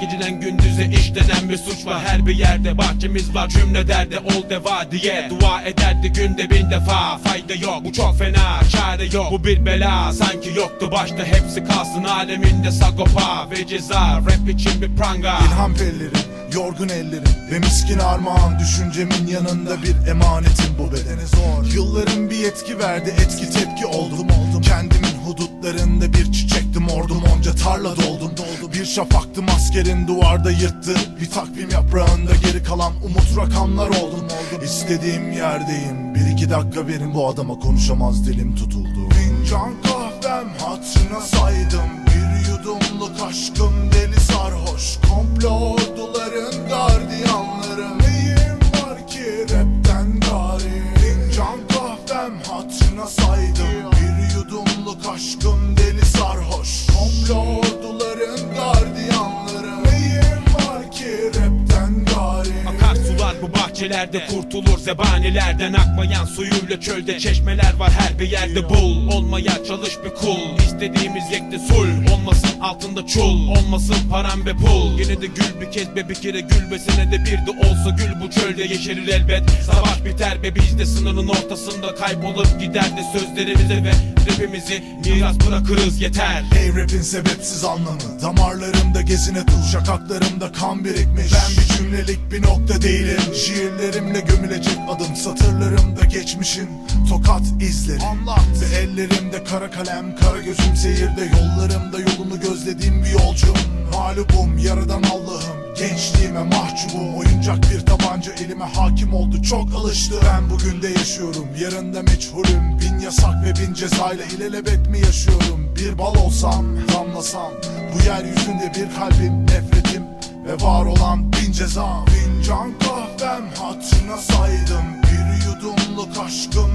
geceden gündüze işlenen bir suç var. Her bir yerde bahçemiz var cümle derdi ol deva diye. Dua ederdi günde bin defa Fayda yok. Bu çok fena çare yok. Bu bir bela sanki yoktu başta. Hepsi kalsın Aleminde sagopa ve ceza. Rap için bir pranga. İlham pellerim, yorgun ellerim Ve miskin armağan düşüncemin yanında bir emanetim. Bu bedene zor. Yılların bir yetki verdi etki tepki oldum oldum. Kendimin hudutlarında bir çiçektim ordum onca tarla doldum Bir şafaktım askerin duvarda yırttı. Bir takvim yaprağında geri kalan umut rakamlar oldum oldum İstediğim yerdeyim. Bir iki dakika verin bu adama konuşamaz dilim tutuldu. Fincan kahvem hatırına saydım. Bir yudumluk aşkım deli sarhoş. Komplo orduların gardiyanları. Neyim var ki rapten gari? Fincan kahvem hatırına saydım bahçelerde kurtulur zebanilerden Akmayan suyuyla çölde çeşmeler var. Her bir yerde bul Olmaya çalış bir kul. İstediğimiz yekte sul Olmasın altında çul. Olmasın param ve pul. Yine de gül bir kez be bir kere gül be senede bir de olsa gül bu çölde yeşerir elbet. Savaş biter be biz de sınırın ortasında kaybolup gider de sözlerimize ve rapimizi miras bırakırız yeter. Ey rapin sebepsiz anlamı. Damarlarımda gezine tıl Şakaklarımda kan birikmiş. Ben bir cümlelik bir nokta değilim. Şiirlerimle gömülecek adım Satırlarımda geçmişin tokat izleri. Anlat. Ve ellerimde kara kalem Kara gözüm seyirde. Yollarımda yolunu gözlediğim bir yolcum. Mağlubum yaradan Allah'ım. Gençliğime mahcubum. Oyuncak bir tabanca elime hakim oldu. Çok alıştı Ben bugün de yaşıyorum. Yarın da meçhulüm. Bin bin cezayla ilelebet mi yaşıyorum? Bir bal olsam damlasam Bu yeryüzünde bir kalbim nefretim Ve var olan bin ceza Fincan kahvem hatırına saydım Bir yudumluk aşkım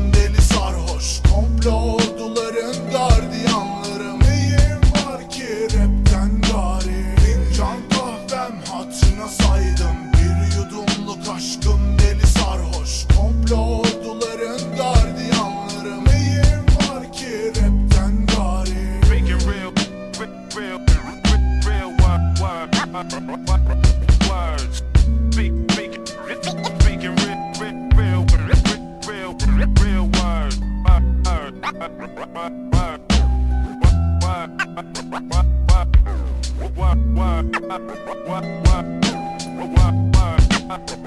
words. Speak, speak, speaking real, real, real, real, real words. Word, word, word, word, word, word, word, word.